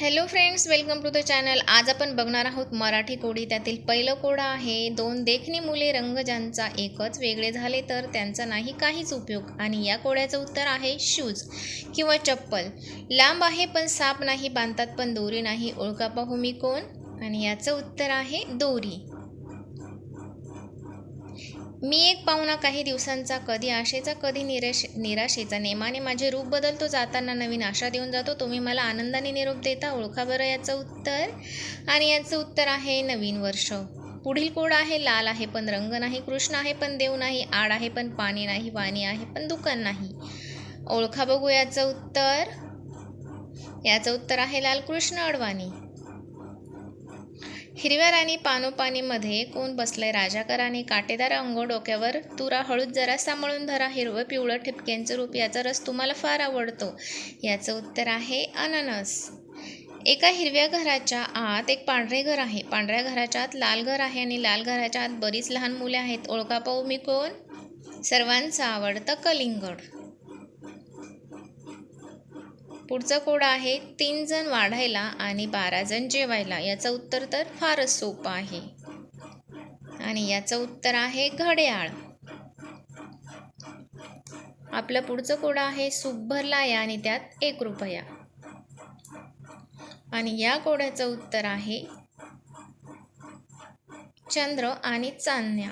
Hello friends welcome to the channel आज आपण बघणार आहोत मराठी कोडी त्यातील पहिलं कोडा आहे. दोन देखणी मुले रंग ज्यांचा एकच वेगळे झाले तर त्यांचा नाही काहीच उपयोग. आणि या कोड्याचं उत्तर आहे शूज किंवा चप्पल. लांब आहे पण साप नाही बांधतात पण दोरी नाही. ओळखा पाहू मी कोण? आणि याचं उत्तर आहे दोरी. मी एक पाहुणा काही दिवसांचा कधी आशेचा कधी निराश निराशेचा. नेमाने माझे रूप बदलतो जाताना नवीन आशा देऊन जातो. तुम्ही मला आनंदाने निरोप देता ओळखा बरं याचं उत्तर. आणि याचं उत्तर आहे नवीन वर्ष. पुढील कोड आहे लाल आहे पण रंग नाही कृष्ण आहे पण देव नाही आड आहे पण पाणी नाही वाणी आहे पण दुकान नाही. ओळखा बघू याचं उत्तर. याचं उत्तर आहे लाल कृष्ण अडवाणी हिरव्या राणी पानोपानीमध्ये कोण बसलंय? राजाकराने काटेदार अंग डोक्यावर तुरा हळूद जरा सांभाळून धरा हिरवं पिवळं ठिपक्यांचं रूप याचा रस तुम्हाला फार आवडतो. याचं उत्तर आहे अननस. एका हिरव्या घराच्या आत एक पांढरे घर आहे. पांढऱ्या घराच्या आत लाल घर आहे आणि लाल घराच्या आत बरीच लहान मुले आहेत. ओळखा पाहू मी कोण? सर्वांचं आवडतं कलिंगड. पुढचा कोड आहे तीन जण वाढायला आणि बारा जण जेवायला. याचं उत्तर तर फारच सोपं आहे. आणि याचं उत्तर आहे घड्याळ. आपलं पुढचं कोड आहे सूप भरला या आणि त्यात एक रुपया. आणि या कोड्याचं उत्तर आहे चंद्र आणि चांदण्या.